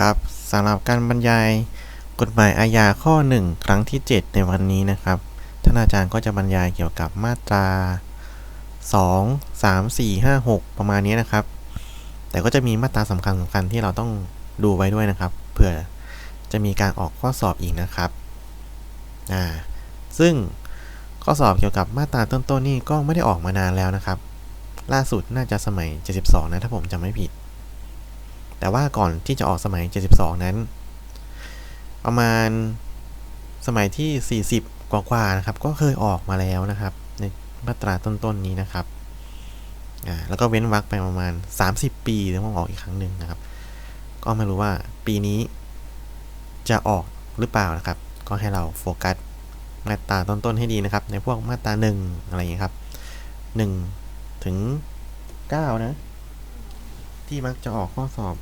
ครับสำหรับการบรรยายกฎหมายอาญาข้อ 1 ครั้งที่ 7 ในวันนี้นะครับ ท่านอาจารย์ก็จะบรรยายเกี่ยวกับมาตรา 2 3 4 5 6 ประมาณนี้นะครับ แต่ก็จะมีมาตราสำคัญสำคัญที่เราต้องดูไว้ด้วยนะครับ เผื่อจะมีการออกข้อสอบอีกนะครับอ่าซึ่งข้อสอบเกี่ยวกับมาตราต้นๆนี่ก็ไม่ได้ออกมานานแล้วนะครับ ล่าสุดน่าจะสมัย 72 นะถ้าผมจำไม่ผิด แต่ว่าก่อนที่จะออกสมัย 72 นั้น ประมาณสมัยที่ 40 กว่าๆนะครับ ก็เคยออกมาแล้วนะครับ ในมาตราต้นๆนี้นะครับอ่าแล้วก็เว้นวรรคไปประมาณ 30 ปีแล้วมาออกอีกครั้งหนึ่งนะครับ ก็ไม่รู้ว่าปีนี้จะออกหรือเปล่านะครับ ก็ให้เราโฟกัสมาตราต้นๆให้ดีนะครับ ในพวกมาตราหนึ่งอะไรอย่างนี้ครับหนึ่งถึงเก้านะ ที่มักจะออกข้อสอบ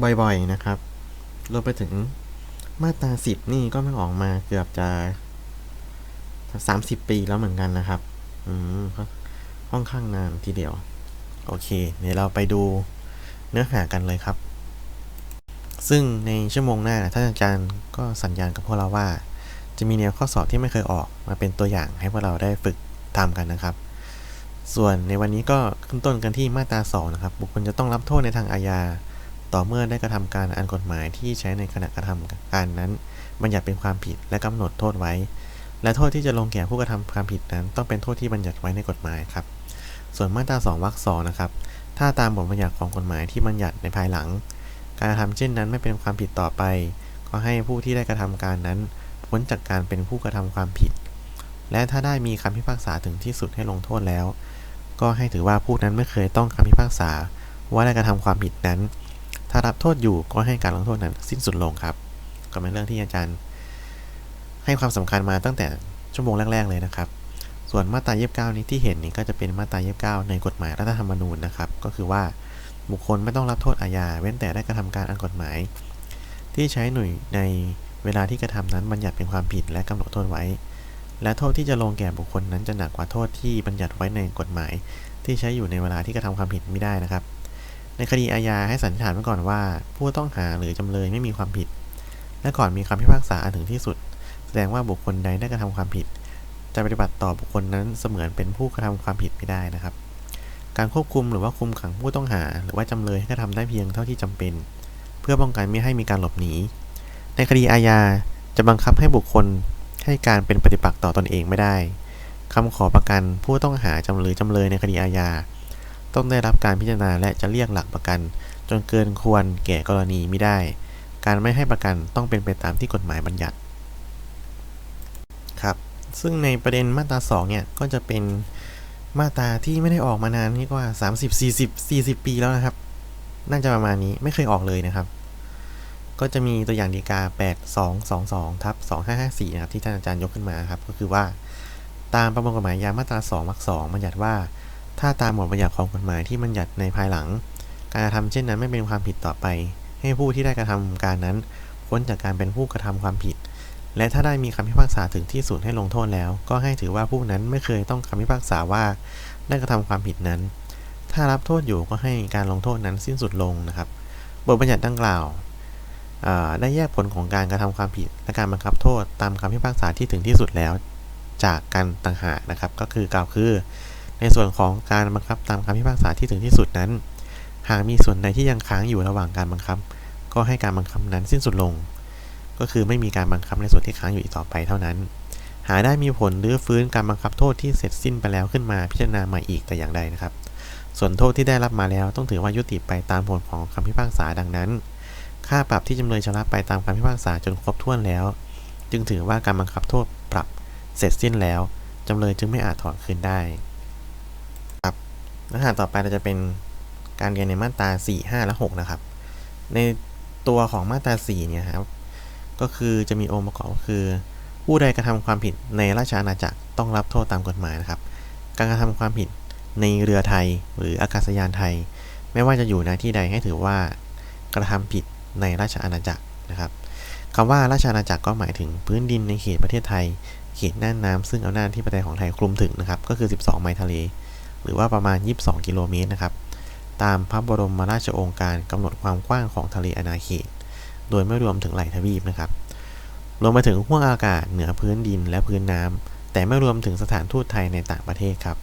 บ่อยๆนะครับ รวมไปถึงมาตราสิบนี่ก็ไม่ออกมาเกือบจะสามสิบปีแล้วเหมือนกันนะครับ อืมก็ค่อนข้างนานทีเดียว โอเค เดี๋ยวเราไปดูเนื้อหากันเลยครับ ซึ่งในชั่วโมงหน้าท่านอาจารย์ก็สัญญาณกับพวกเราว่า จะมีแนวข้อสอบที่ไม่เคยออกมาเป็นตัวอย่างให้พวกเราได้ฝึกทำกันนะครับ ส่วนในวันนี้ก็ขึ้นต้นกันที่มาตรา2นะครับ บุคคลจะต้องรับโทษในทางอาญา ต่อเมื่อได้กระทำการอันกฎหมายที่ใช้ในขณะกระทำการนั้นบัญญัติเป็นความผิดและกำหนดโทษไว้ และโทษที่จะลงแก่ผู้กระทำความผิดนั้น ต้องเป็นโทษที่บัญญัติไว้ในกฎหมายครับ ส่วนมาตรา2วรรคสองนะครับ ถ้าตามบทบัญญัติของกฎหมายที่บัญญัติในภายหลัง การกระทำเช่นนั้นไม่เป็นความผิดต่อไป ก็ให้ผู้ที่ได้กระทำการนั้นพ้นจากการเป็นผู้กระทำความผิด และถ้าได้มีคำพิพากษาถึงที่สุดให้ลงโทษแล้ว ก็ให้ถือว่าผู้นั้นไม่เคยต้องคำพิพากษาว่าได้กระทำความผิดนั้น ถ้ารับโทษอยู่ก็ให้การลงโทษนั้นสิ้นสุดลงครับ ก็เป็นเรื่องที่อาจารย์ ให้ความสำคัญมาตั้งแต่ชั่วโมงแรก ๆ เลยนะครับ ส่วนมาตรา29 นี้ที่เห็นนี่ก็จะเป็นมาตรา29 ในกฎหมายรัฐธรรมนูญนะครับ ก็คือว่าบุคคลไม่ต้องรับโทษอาญาเว้นแต่ได้กระทำการอันกฎหมาย ที่ใช้หน่วยในเวลาที่กระทำนั้นบัญญัติเป็นความผิดและกำหนดโทษไว้ และโทษที่จะลงแก่บุคคลนั้นจะหนักกว่าโทษที่บัญญัติไว้ในกฎหมาย ที่ใช้อยู่ในเวลาที่กระทำความผิดไม่ได้นะครับ ในคดีอาญาให้สันนิษฐานไว้ก่อนว่า ผู้ต้องหาหรือจำเลยไม่มีความผิด และก่อนมีคำพิพากษาอันถึงที่สุด แสดงว่าบุคคลใดได้กระทำความผิด จะปฏิบัติต่อบุคคลนั้นเสมือนเป็นผู้กระทำความผิดไม่ได้นะครับ การควบคุมหรือว่าคุมขังผู้ต้องหา หรือว่าจำเลยให้กระทำได้เพียงเท่าที่จำเป็น เพื่อป้องกันไม่ให้มีการหลบหนี ในคดีอาญาจะบังคับให้บุคคลให้การเป็นปฏิปักษ์ต่อตอนเองไม่ได้คำขอประกันผู้ต้องหาจำเลยจำเลยในคดีอาญา ต้องได้รับการพิจารณาและจะเรียกหลักประกัน จนเกินควรแก่กรณีไม่ได้ การไม่ให้ประกันต้องเป็นไปตามที่กฎหมายบัญญัติครับ ซึ่งในประเด็นมาตรา2เนี่ยก็จะเป็นมาตราที่ไม่ได้ออกมานานนี่กว่า 30 40 40 ปีแล้วนะครับ น่าจะประมาณนี้ไม่เคยออกเลยนะครับ ก็จะมีตัวอย่างดีกา 8222ทับ2554 นะครับ ที่ท่านอาจารย์ยกขึ้นมาครับ ก็คือว่าตามประมวลกฎหมายยามาตรา2วรรค2บัญญัติว่า ถ้าตามบทบัญญัติของกฎหมายที่บัญญัติในภายหลัง การกระทำเช่นนั้นไม่เป็นความผิดต่อไป ให้ผู้ที่ได้กระทำการนั้นพ้นจากการเป็นผู้กระทำความผิด และถ้าได้มีคำพิพากษาถึงที่สุดให้ลงโทษแล้ว ก็ให้ถือว่าผู้นั้นไม่เคยต้องคำพิพากษาว่าได้กระทำความผิดนั้น ถ้ารับโทษอยู่ก็ให้การลงโทษนั้นสิ้นสุดลงนะครับ บทบัญญัติดังกล่าวได้แยกผลของการกระทำความผิดและการบังคับโทษตามคำพิพากษาที่ถึงที่สุดแล้ว จากกันต่างหากนะครับ ก็คือกล่าวคือ ในส่วนของการบังคับตามคำพิพากษาที่ถึงที่สุดนั้น หากมีส่วนใดที่ยังค้างอยู่ระหว่างการบังคับ ก็ให้การบังคับนั้นสิ้นสุดลง ก็คือไม่มีการบังคับในส่วนที่ค้างอยู่อีกต่อไปเท่านั้น หาได้มีผลหรือฟื้นการบังคับโทษที่เสร็จสิ้นไปแล้วขึ้นมาพิจารณาใหม่อีกแต่อย่างใดนะครับ ส่วนโทษที่ได้รับมาแล้วต้องถือว่ายุติไปตามผลของคำพิพากษาดังนั้น ค่าปรับที่จำเลยชำระไปตามคำพิพากษาจนครบถ้วนแล้ว จึงถือว่าการบังคับโทษปรับเสร็จสิ้นแล้วจำเลยจึงไม่อาจถอนคืนได้ เนื้อหาต่อไปเราจะเป็นการเรียนในมาตรา 4 5 และ 6 นะครับ ในตัวของมาตรา 4 เนี่ยครับ ก็คือจะมีองค์ประกอบก็คือ ผู้ใดกระทำความผิดในราชอาณาจักรต้องรับโทษตามกฎหมายนะครับ การกระทำความผิดในเรือไทยหรืออากาศยานไทย ไม่ว่าจะอยู่ในที่ใดให้ถือว่ากระทำผิดในราชอาณาจักรนะครับคำว่าราชอาณาจักรก็หมายถึงพื้นดินในเขตประเทศไทย เขตน่านน้ำซึ่งอำนาจที่ประเทศของไทยคลุมถึงนะครับ ก็คือ 12 ไมล์ทะเล หรือว่าประมาณ 22 กิโลเมตรนะครับ ตามพระบรมราชโองการกำหนดความกว้างของทะเลอาณาเขต โดยไม่รวมถึงไหลทวีปนะครับ รวมไปถึงห้วงอากาศเหนือพื้นดินและพื้นน้ำแต่ไม่รวมถึงสถานทูตไทยในต่างประเทศครับ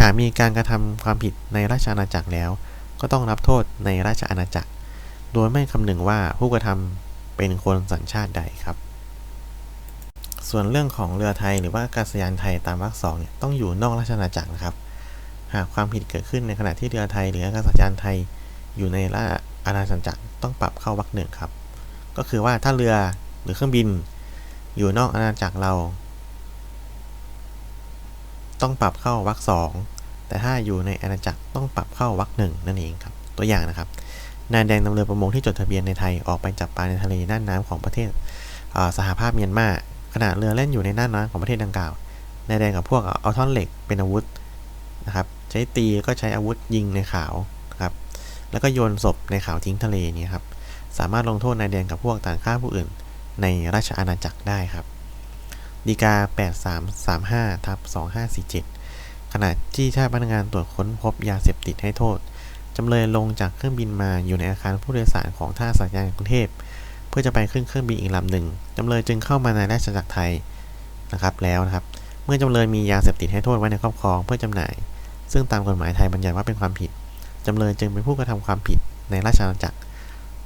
หากมีการกระทำความผิดในราชอาณาจักรแล้ว ก็ต้องรับโทษในราชอาณาจักร โดยไม่คำนึงว่าผู้กระทำเป็นคนสัญชาติใดครับส่วนเรื่องของเรือไทยหรือว่าอากาศยานไทยตามวรรคสองเนี่ยต้องอยู่นอกราชอาณาจักรนะครับ หากความผิดเกิดขึ้นในขณะที่เรือไทยหรืออากาศยานไทย อยู่ในราชอาณาจักรต้องปรับเข้าวรรคหนึ่งครับ ก็คือว่าถ้าเรือหรือเครื่องบิน อยู่นอกอาณาจักรเรา ต้องปรับเข้าวรรคสองแต่ถ้าอยู่ในอาณาจักรต้องปรับเข้าวรรคหนึ่งนั่นเองครับ ตัวอย่างนะครับนายแดงนำเรือประมงที่จดทะเบียนในไทยออกไปจับปลาในทะเลน่านน้ำของประเทศสหภาพเมียนมาขณะเรือเล่นอยู่ในน่านน้ำของประเทศดังกล่าวนายแดงกับพวกเอาท่อนเหล็กเป็นอาวุธนะครับ ใช้ตีก็ใช้อาวุธยิงในขาวครับ แล้วก็โยนศพในขาวทิ้งทะเลนี่ครับ สามารถลงโทษนายแดงกับพวกต่างฆ่าผู้อื่น ในราชอาณาจักรได้ครับดีกา 8335ทับ2547 ขณะที่เจ้าพนักงานตรวจค้นพบยาเสพติดให้โทษ จำเลยลงจากเครื่องบินมาอยู่ในอาคารผู้โดยสารของท่าอากาศยานกรุงเทพ เพื่อจะไปขึ้นเครื่องบินอีกลำหนึ่ง จำเลยจึงเข้ามาในราชอาณาจักรไทยนะครับแล้วนะครับ เมื่อจำเลยมียาเสพติดให้โทษไว้ในครอบครองเพื่อจำหน่าย ซึ่งตามกฎหมายไทยบัญญัติว่าเป็นความผิด จำเลยจึงเป็นผู้กระทำความผิดในราชอาณาจักร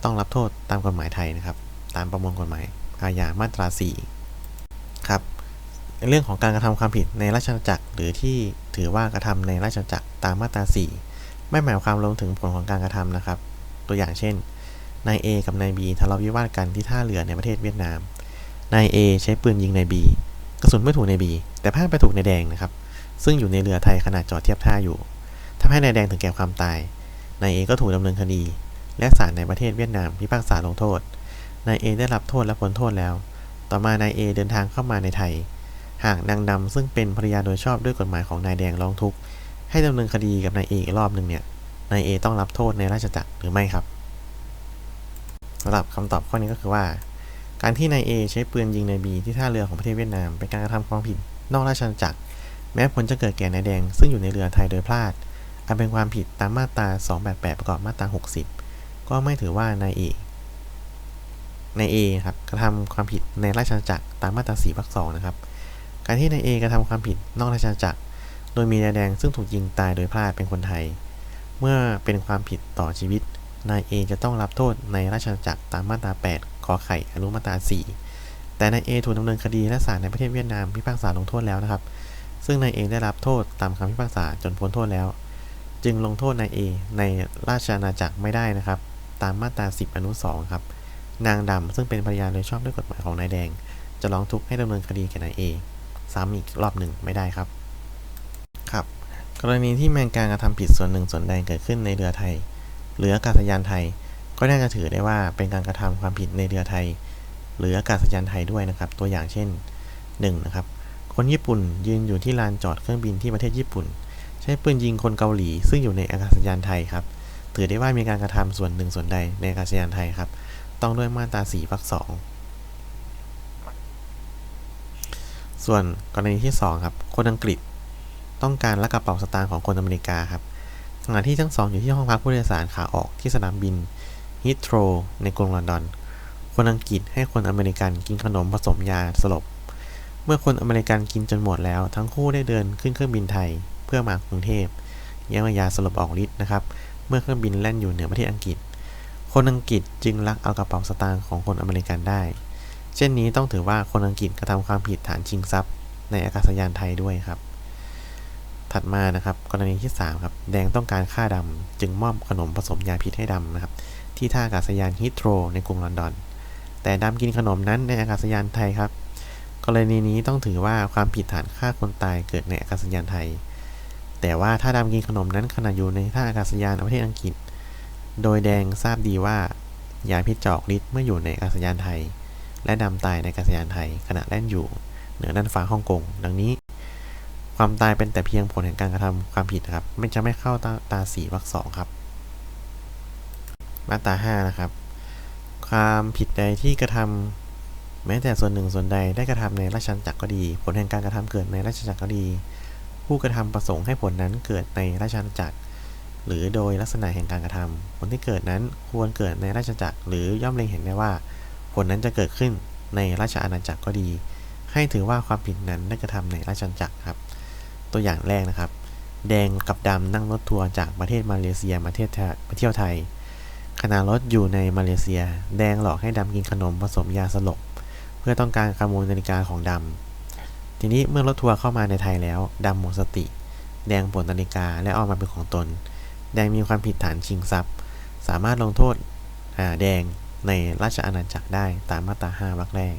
ต้องรับโทษตามกฎหมายไทยนะครับ ตามประมวลกฎหมายอาญามาตรา 4 ครับ เรื่องของการกระทำความผิดในราชอาณาจักร หรือที่ถือว่ากระทำในราชอาณาจักรตามมาตรา 4 ไม่หมายความลงถึงผลของการกระทำนะครับ ตัวอย่างเช่น นาย A กับนาย B ทะเลาะวิวาทกันที่ท่าเรือในประเทศเวียดนาม นาย A ใช้ปืนยิงนาย B กระสุนไม่ถูกนาย B แต่พลาดไปถูกนายแดงนะครับ ซึ่งอยู่ในเรือไทยขณะจอดเทียบท่าอยู่ทำให้นายแดงถึงแก่ความตาย นาย A ก็ถูกดำเนินคดี และศาลในประเทศเวียดนามพิพากษาลงโทษ นาย A ได้รับโทษและพ้นโทษแล้ว ต่อมานาย A เดินทางเข้ามาในไทย หากนางดำซึ่งเป็นภรรยาโดยชอบด้วยกฎหมายของนายแดงร้องทุกข์ให้ดำเนินคดีกับนาย A อีกรอบหนึ่งเนี่ย นาย A ต้องรับโทษในราชจักรหรือไม่ครับสำหรับคำตอบข้อนี้ก็คือว่า การที่นาย A ใช้ปืนยิงนาย B ที่ท่าเรือของประเทศเวียดนามเป็นการกระทำความผิดนอกราชอาณาจักร แม้ผลจะเกิดแก่นายแดงซึ่งอยู่ในเรือไทยโดยพลาดอันเป็นความผิดตามมาตรา 288 ประกอบมาตรา 60 ก็ไม่ถือว่านายเอนายเอครับกระทำความผิดในราชอาณาจักรตามมาตรา4วรรคสองนะครับ การที่นายเอกระทำความผิดนอกราชอาณาจักร โดยมีนายแดงซึ่งถูกยิงตายโดยพลาดเป็นคนไทย เมื่อเป็นความผิดต่อชีวิตนายเอจะต้องรับโทษในราชอาณาจักรตามมาตรา 8 ขอไข่อนุมาตรา 4 แต่นายเอถูกดำเนินคดีและศาลในประเทศเวียดนามพิพากษาลงโทษแล้วนะครับ ซึ่งนายเอได้รับโทษตามคำพิพากษาจนพ้นโทษแล้ว จึงลงโทษนายเอในราชอาณาจักรไม่ได้นะครับ ตามมาตรา 10 อนุ 2 ครับ นางดำซึ่งเป็นภรรยาโดยชอบด้วยกฎหมายของนายแดง จะร้องทุกข์ให้ดำเนินคดีแก่นายเอซ้ำอีกรอบหนึ่งไม่ได้ครับ ครับ กรณีที่แมงการกระทำผิดส่วนหนึ่งส่วนใดเกิดขึ้นในเรือไทย หรืออากาศยานไทย ก็น่าจะถือได้ว่าเป็นการกระทำความผิดในเรือไทย หรืออากาศยานไทยด้วยนะครับ ตัวอย่างเช่น 1. นะครับ คนญี่ปุ่นยืนอยู่ที่ลานจอดเครื่องบินที่ประเทศญี่ปุ่น ใช้ปืนยิงคนเกาหลี ซึ่งอยู่ในอากาศยานไทยครับ ถือได้ว่ามีการกระทำส่วนหนึ่งส่วนใดในอากาศยานไทยครับ ต้องด้วยมาตรา4วรรคสองส่วนกรณีที่ 2 ครับ คนอังกฤษต้องการลักกระเป๋าสตางค์ของคนอเมริกาครับ ขณะที่ทั้งสองอยู่ที่ห้องพักผู้โดยสารขาออกที่สนามบินฮิตโตรในกรุงลอนดอน คนอังกฤษให้คนอเมริกันกินขนมผสมยาสลบ เมื่อคนอเมริกันกินจนหมดแล้ว ทั้งคู่ได้เดินขึ้นเครื่องบินไทย เพื่อมากรุงเทพยังยาสลบออกฤทธิ์นะครับ เมื่อเครื่องบินแล่นอยู่เหนือประเทศอังกฤษ คนอังกฤษจึงลักเอากระเป๋าสตางค์ของคนอเมริกันได้ เช่นนี้ต้องถือว่าคนอังกฤษกระทำความผิดฐานชิงทรัพย์ ในอากาศยานไทยด้วยครับ ถัดมานะครับกรณีที่3ครับแดงต้องการฆ่าดำจึงมอบขนมผสมยาพิษให้ดำนะครับที่ท่าอากาศยานฮิตโตรในกรุงลอนดอน แต่ดำกินขนมนั้นในอากาศยานไทยครับ กรณีนี้ต้องถือว่าความผิดฐานฆ่าคนตายเกิดในอากาศยานไทย แต่ว่าถ้าดำกินขนมนั้นขณะอยู่ในท่าอากาศยานประเทศอังกฤษ โดยแดงทราบดีว่ายาพิษจอกฤทธิ์เมื่ออยู่ในอากาศยานไทย และดำตายในอากาศยานไทย ขณะแล่นอยู่ เหนือน่านฟ้าฮ่องกง ดังนี้ ความตายเป็นแต่เพียงผลแห่งการกระทำความผิดนะครับ ไม่จะไม่เข้าตาตาสีวรรคสองครับ มาตราห้านะครับ ความผิดใดที่กระทำ แม้แต่ส่วนหนึ่งส่วนใดได้กระทำในราชจักรก็ดี ผลแห่งการกระทำเกิดในราชจักรก็ดี ผู้กระทำประสงค์ให้ผลนั้นเกิดในราชจักร หรือโดยลักษณะแห่งการกระทำผลที่เกิดนั้นควรเกิดในราชจักร หรือย่อมเล็งเห็นได้ว่า ผลนั้นจะเกิดขึ้นในราชอาณาจักรก็ดี ให้ถือว่าความผิดนั้นได้กระทำในราชจักรครับ ตัวอย่างแรกนะครับ แดงกับดำนั่งรถทัวร์จากประเทศมาเลเซียมาเที่ยวไทยมาเที่ยวไทยขณะรถอยู่ในมาเลเซีย แดงหลอกให้ดำกินขนมผสมยาสลบ พื่อต้องการขโมยนาฬิกาของดำ ทีนี้เมื่อรถทัวร์เข้ามาในไทยแล้วดำหมดสติ แดงปลดนาฬิกาและเอามาเป็นของตน แดงมีความผิดฐานชิงทรัพย์ สามารถลงโทษแดงในราชอาณาจักรได้ตามมาตรา5วรรคแรก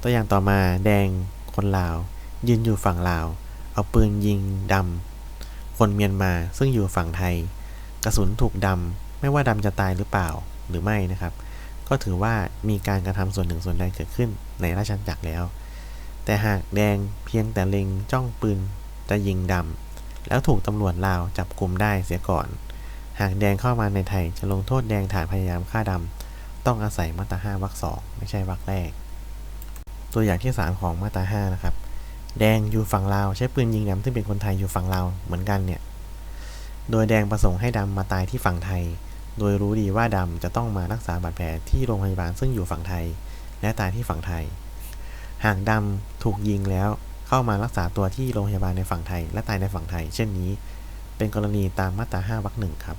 ตัวอย่างต่อมาแดงคนลาว ยืนอยู่ฝั่งลาว เอาปืนยิงดำ คนเมียนมาซึ่งอยู่ฝั่งไทย กระสุนถูกดำ ไม่ว่าดำจะตายหรือเปล่าหรือไม่นะครับ ก็ถือว่ามีการกระทำส่วนหนึ่งส่วนใดเกิดขึ้นในราชอาณาจักรแล้ว แต่หากแดงเพียงแต่เล็งจ้องปืนจะยิงดำแล้วถูกตำรวจลาวจับกลุมได้เสียก่อน หากแดงเข้ามาในไทยจะลงโทษแดงฐานพยายามฆ่าดำต้องอาศัยมาตรา5วรรคสองไม่ใช่วรรคแรก ตัวอย่างที่ 3 ของมาตรา5นะครับ แดงอยู่ฝั่งลาวใช้ปืนยิงดำซึ่งเป็นคนไทยอยู่ฝั่งลาวเหมือนกันเนี่ย โดยแดงประสงค์ให้ดำมาตายที่ฝั่งไทย โดยรู้ดีว่าดำจะต้องมารักษาบาดแผลที่โรงพยาบาลซึ่งอยู่ฝั่งไทย และตายที่ฝั่งไทย หากดำถูกยิงแล้วเข้ามารักษาตัวที่โรงพยาบาลในฝั่งไทย และตายในฝั่งไทย เช่นนี้ เป็นกรณีตามมาตรา5วรรคหนึ่งครับ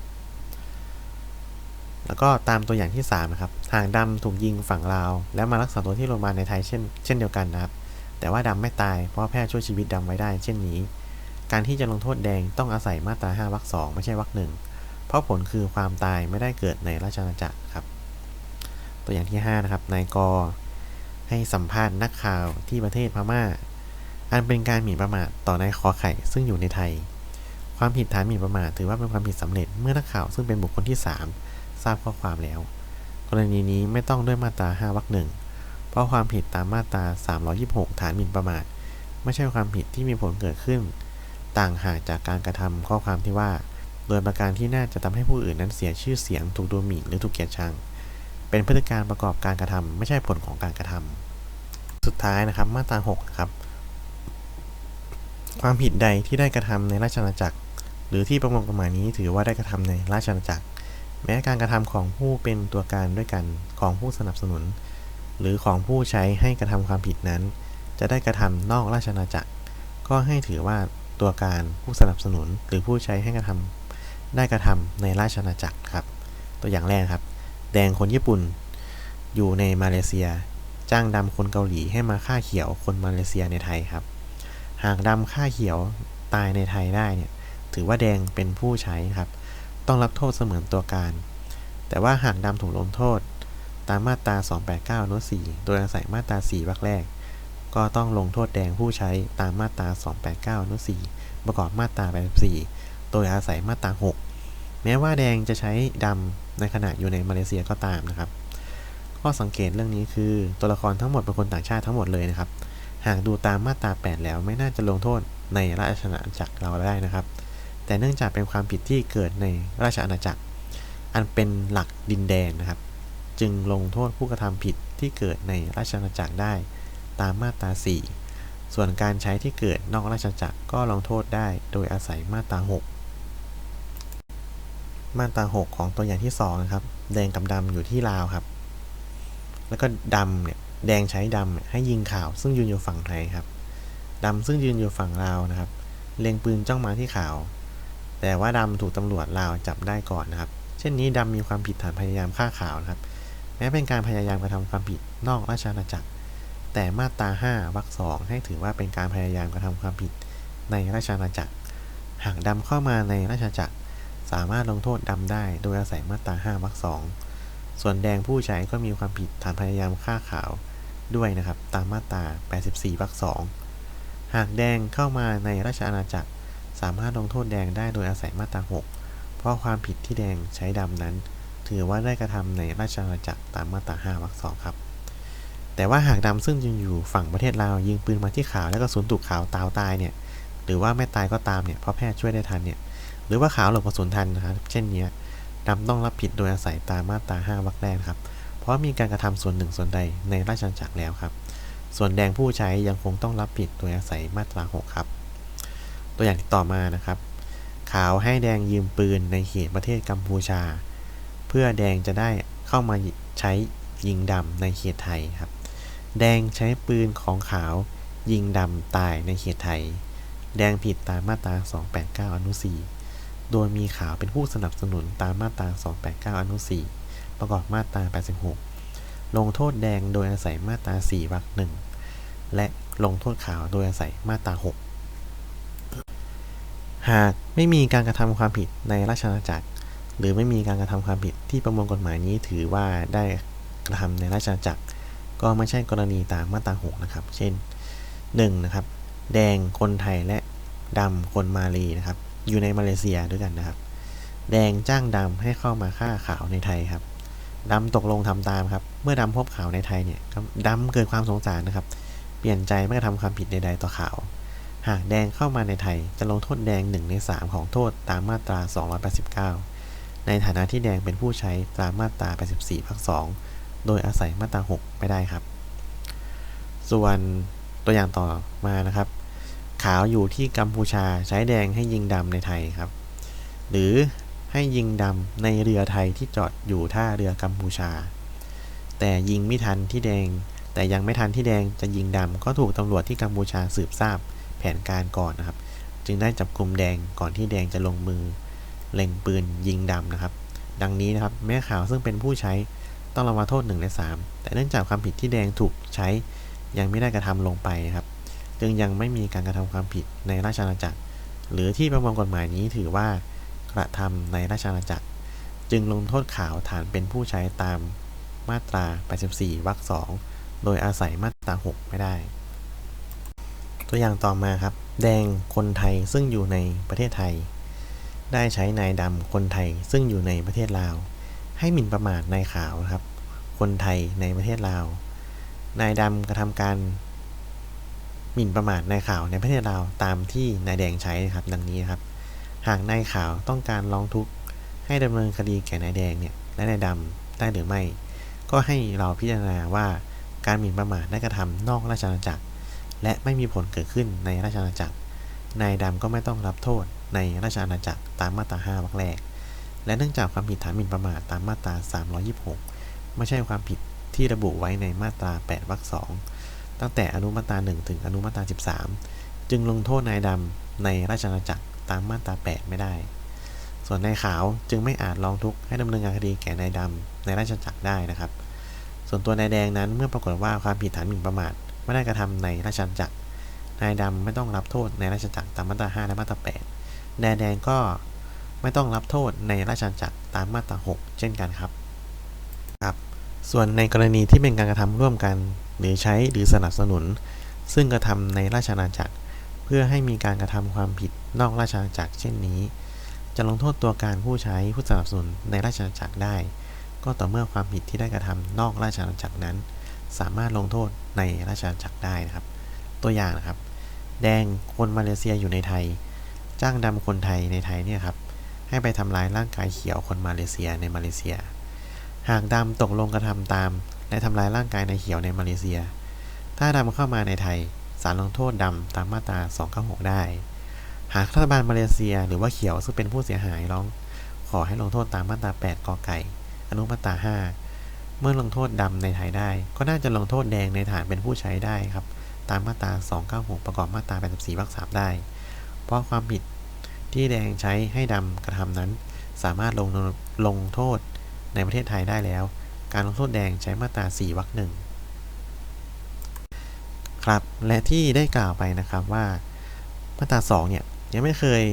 แล้วก็ตามตัวอย่างที่3นะครับหากดำถูกยิงฝั่งลาว แล้วมารักษาตัวที่โรงพยาบาลในไทยเช่นเช่นเดียวกันนะครับ แต่ว่าดำไม่ตายเพราะแพทย์ช่วยชีวิตดำไว้ได้ เช่นนี้ การที่จะลงโทษแดงต้องอาศัยมาตรา5วรรคสองไม่ใช่วรรคหนึ่ง เพราะผลคือความตายไม่ได้เกิดในราชอาณาจักรครับ ตัวอย่างที่ 5 นะครับ นายกให้สัมภาษณ์นักข่าวที่ประเทศพม่า อันเป็นการหมิ่นประมาทต่อนายคอไข่ซึ่งอยู่ในไทย ความผิดฐานหมิ่นประมาทถือว่าเป็นความผิดสำเร็จเมื่อนักข่าวซึ่งเป็นบุคคลที่ 3 ทราบข้อความแล้ว กรณีนี้ไม่ต้องด้วยมาตรา5วรรคหนึ่งเพราะความผิดตามมาตรา 326 ฐานหมิ่นประมาท ไม่ใช่ความผิดที่มีผลเกิดขึ้น ต่างหากจากการกระทำข้อความที่ว่า โดยประการที่น่าจะทำให้ผู้อื่นนั้นเสียชื่อเสียง ถูกดูหมิ่นหรือถูกเกลียดชัง เป็นพฤติการประกอบการกระทำไม่ใช่ผลของการกระทำสุดท้ายนะครับ มาตรา6นะครับ ความผิดใดที่ได้กระทำในราชอาณาจักร หรือที่ประมวลกฎหมายนี้ถือว่าได้กระทำในราชอาณาจักร แม้การกระทำของผู้เป็นตัวการด้วยกันของผู้สนับสนุน หรือของผู้ใช้ให้กระทำความผิดนั้น จะได้กระทำนอกราชอาณาจักร ก็ให้ถือว่าตัวการผู้สนับสนุนหรือผู้ใช้ให้กระทำ ได้กระทำในราชอาณาจักรครับ ตัวอย่างแรกครับ แดงคนญี่ปุ่น อยู่ในมาเลเซีย จ้างดำคนเกาหลีให้มาฆ่าเขียวคนมาเลเซียในไทยครับ หากดำฆ่าเขียวตายในไทยได้เนี่ย ถือว่าแดงเป็นผู้ใช้ครับ ต้องรับโทษเสมือนตัวการ แต่ว่าหากดำถูกลงโทษ ตามมาตรา 289น4โดยอาศัยมาตรา 4วรรคแรก ก็ต้องลงโทษแดงผู้ใช้ตามมาตรา 289น4ประกอบมาตรา84 โดยอาศัยมาตรา 6 แม้ว่าแดงจะใช้ดำในขณะอยู่ในมาเลเซียก็ตามนะครับ ข้อสังเกตเรื่องนี้คือตัวละครทั้งหมดเป็นคนต่างชาติทั้งหมดเลยนะครับ หากดูตามมาตรา 8 แล้วไม่น่าจะลงโทษในราชอาณาจักรเราได้นะครับ แต่เนื่องจากเป็นความผิดที่เกิดในราชอาณาจักร อันเป็นหลักดินแดนนะครับ จึงลงโทษผู้กระทำผิดที่เกิดในราชอาณาจักรได้ตามมาตรา 4 ส่วนการใช้ที่เกิดนอกราชอาณาจักรก็ลงโทษได้โดยอาศัยมาตรา 6 มาตรา 6 ของตัวอย่างที่2นะครับ แดงกับดำอยู่ที่ลาวครับ แล้วก็ดำเนี่ย แดงใช้ดำให้ยิงข่าว ซึ่งยืนอยู่ฝั่งไทยครับดำซึ่งยืนอยู่ฝั่งลาวนะครับ เล็งปืนจ้องมาที่ข่าว แต่ว่าดำถูกตำรวจลาวจับได้ก่อนนะครับ เช่นนี้ดำมีความผิดฐานพยายามฆ่าข่าวนะครับ แม้เป็นการพยายามกระทำความผิดนอกราชอาณาจักร แต่มาตรา5วรรคสองให้ถือว่าเป็นการพยายามกระทำความผิดในราชอาณาจักร หากดำเข้ามาในราชอาณาจักร สามารถลงโทษดำได้โดยอาศัยมาตรา5วรรคสองส่วนแดงผู้ใช้ก็มีความผิดฐานพยายามฆ่าข่าวด้วยนะครับ ตามมาตรา 84วรรคสองหากแดงเข้ามาในราชอาณาจักร สามารถลงโทษแดงได้โดยอาศัยมาตรา 6 เพราะความผิดที่แดงใช้ดำนั้น ถือว่าได้กระทำในราชอาณาจักรตามมาตรา5วรรคสองครับ แต่ว่าหากดำซึ่งยังอยู่ฝั่งประเทศลาวยิงปืนมาที่ขาว แล้วก็สูญถูกขาวตาวตายเนี่ย หรือว่าไม่ตายก็ตามเนี่ย เพราะแพทย์ช่วยได้ทันเนี่ย หรือว่าขาวหลบกระสุนทันนะครับ เช่นนี้ดำต้องรับผิดโดยอาศัยตามมาตรา5วรรคแรกครับ เพราะมีการกระทำส่วนหนึ่งส่วนใดในราชอาณาจักรแล้วครับ ส่วนแดงผู้ใช้ยังคงต้องรับผิดโดยอาศัยมาตรา6ครับ ตัวอย่างที่ต่อมานะครับ ขาวให้แดงยืมปืนในเขตประเทศกัมพูชา เพื่อแดงจะได้เข้ามาใช้ยิงดำในเขตไทยครับ แดงใช้ปืนของขาวยิงดำตายในเขตไทย แดงผิดตามมาตรา 289 อนุ 4 โดยมีขาวเป็นผู้สนับสนุนตามมาตรา 289 อนุ 4 ประกอบมาตรา 86 ลงโทษแดงโดยอาศัยมาตรา 4 วรรคหนึ่ง และลงโทษขาวโดยอาศัยมาตรา 6 หากไม่มีการกระทำความผิดในราชอาณาจักร หรือไม่มีการกระทำความผิดที่ประมวลกฎหมายนี้ถือว่าได้กระทำในราชอาณาจักร ก็ไม่ใช่กรณีตามมาตรา 6 นะครับ เช่น 1. นะครับ แดงคนไทยและดำคนมาลีนะครับ อยู่ในมาเลเซียด้วยกันนะครับ แดงจ้างดำให้เข้ามาฆ่าขาวในไทยครับดำตกลงทำตามครับ เมื่อดำพบขาวในไทยเนี่ยก็ดำเกิดความสงสารนะครับ เปลี่ยนใจไม่กระทำความผิดใดๆต่อขาว หากแดงเข้ามาในไทยจะลงโทษแดง1ใน3ของโทษตามมาตรา 289 ในฐานะที่แดงเป็นผู้ใช้ตามมาตรา 84พรรค2โดยอาศัยมาตรา 6 ไม่ได้ครับ ส่วนตัวอย่างต่อมานะครับ ขาวอยู่ที่กัมพูชาใช้แดงให้ยิงดำในไทยครับ หรือให้ยิงดำในเรือไทยที่จอดอยู่ท่าเรือกัมพูชา แต่ยิงไม่ทันที่แดง แต่ยังไม่ทันที่แดงจะยิงดำก็ถูกตำรวจที่กัมพูชาสืบทราบแผนการก่อนนะครับ จึงได้จับกลุ่มแดงก่อนที่แดงจะลงมือเล็งปืนยิงดำนะครับ ดังนี้นะครับแม่ขาวซึ่งเป็นผู้ใช้ต้องระวังโทษ1ใน3แต่เนื่องจากความผิดที่แดงถูกใช้ยังไม่ได้กระทำลงไปนะครับ จึงยังไม่มีการกระทำความผิดในราชอาณาจักร หรือที่ประมวลกฎหมายนี้ถือว่ากระทำในราชอาณาจักร จึงลงโทษขาวฐานเป็นผู้ใช้ตามมาตรา 84 วรรค 2 โดยอาศัยมาตรา 6 ไม่ได้ ตัวอย่างต่อมาครับ แดงคนไทยซึ่งอยู่ในประเทศไทย ได้ใช้นายดำคนไทยซึ่งอยู่ในประเทศลาว ให้หมิ่นประมาทนายขาวครับ คนไทยในประเทศลาว นายดำกระทำการ หมิ่นประมาทนายขาวในประเทศลาตามที่นายแดงใช้ครับ ดังนี้ครับ หากนายข่าวต้องการร้องทุกข์ให้ดำเนินคดีแก่นายแดงเนี่ยและนายดำได้หรือไม่ ก็ให้เราพิจารณาว่าการหมิ่นประมาทได้กระทำนอกราชอาณาจักร และไม่มีผลเกิดขึ้นในราชอาณาจักรนายดำก็ไม่ต้องรับโทษในราชอาณาจักรตามมาตรา 5วรรคแรก และเนื่องจากความผิดฐานหมิ่นประมาทตามมาตรา 326 ไม่ใช่ความผิดที่ระบุไว้ในมาตรา 8วรรค2 ตั้งแต่อนุมาตรา1ถึงอนุมาตรา13 จึงลงโทษนายดำในราชอาณาจักรตามมาตรา8ไม่ได้ ส่วนนายขาวจึงไม่อาจร้องทุกข์ให้ดำเนินการคดีแก่นายดำในราชอาณาจักรได้นะครับ ส่วนตัวนายแดงนั้นเมื่อปรากฏว่าความผิดฐานหมิ่นประมาทไม่ได้กระทำในราชอาณาจักร นายดำไม่ต้องรับโทษในราชอาณาจักรตามมาตรา5และมาตรา8นายแดงก็ไม่ต้องรับโทษในราชอาณาจักรตามมาตรา6เช่นกันครับครับ ส่วนในกรณีที่เป็นการกระทำร่วมกัน หรือใช้หรือสนับสนุน ซึ่งกระทำในราชอาณาจักร เพื่อให้มีการกระทำความผิดนอกราชอาณาจักร เช่นนี้ จะลงโทษตัวการผู้ใช้ผู้สนับสนุนในราชอาณาจักรได้ ก็ต่อเมื่อความผิดที่ได้กระทำนอกราชอาณาจักรนั้น สามารถลงโทษในราชอาณาจักรได้นะครับ ตัวอย่างนะครับ แดงคนมาเลเซียอยู่ในไทย จ้างดำคนไทยในไทยเนี่ยครับให้ไปทำร้ายร่างกายเขียวคนมาเลเซียในมาเลเซีย หากดำตกลงกระทำตาม และทำร้ายร่างกายในเขียวในมาเลเซีย ถ้าดำเข้ามาในไทยศาลลงโทษดำตามมาตรา 296 ได้ หากรัฐบาลมาเลเซียหรือว่าเขียวซึ่งเป็นผู้เสียหายร้อง ขอให้ลงโทษตามมาตรา 8กอไก่ อนุมาตรา 5 เมื่อลงโทษดำในไทยได้ ก็น่าจะลงโทษแดงในฐานเป็นผู้ใช้ได้ครับ ตามมาตรา 296 ประกอบมาตรา 84วรรค3ได้ เพราะความผิดที่แดงใช้ให้ดำกระทำนั้น สามารถลงลงโทษในประเทศไทยได้แล้ว การลงโทษแดงใช้มาตรา 4 วรรคหนึ่งครับ และที่ได้กล่าวไปนะครับว่ามาตรา 2 เนี่ย ยังไม่เคย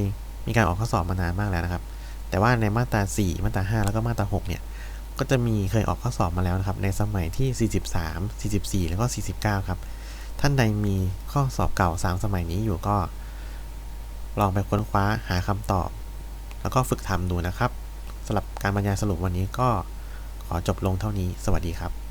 มีการออกข้อสอบมานานมากแล้วนะครับ แต่ว่าในมาตรา 4 มาตรา 5 แล้วก็มาตรา 6 เนี่ย ก็จะมีเคยออกข้อสอบมาแล้วนะครับ ในสมัยที่ 43 44 แล้วก็ 49 ครับ ท่านใดมีข้อสอบเก่า 3 สมัยนี้อยู่ก็ ลองไปค้นคว้าหาคำตอบ แล้วก็ฝึกทำดูนะครับสำหรับการบรรยายสรุปวันนี้ก็ ขอจบลงเท่านี้ สวัสดีครับ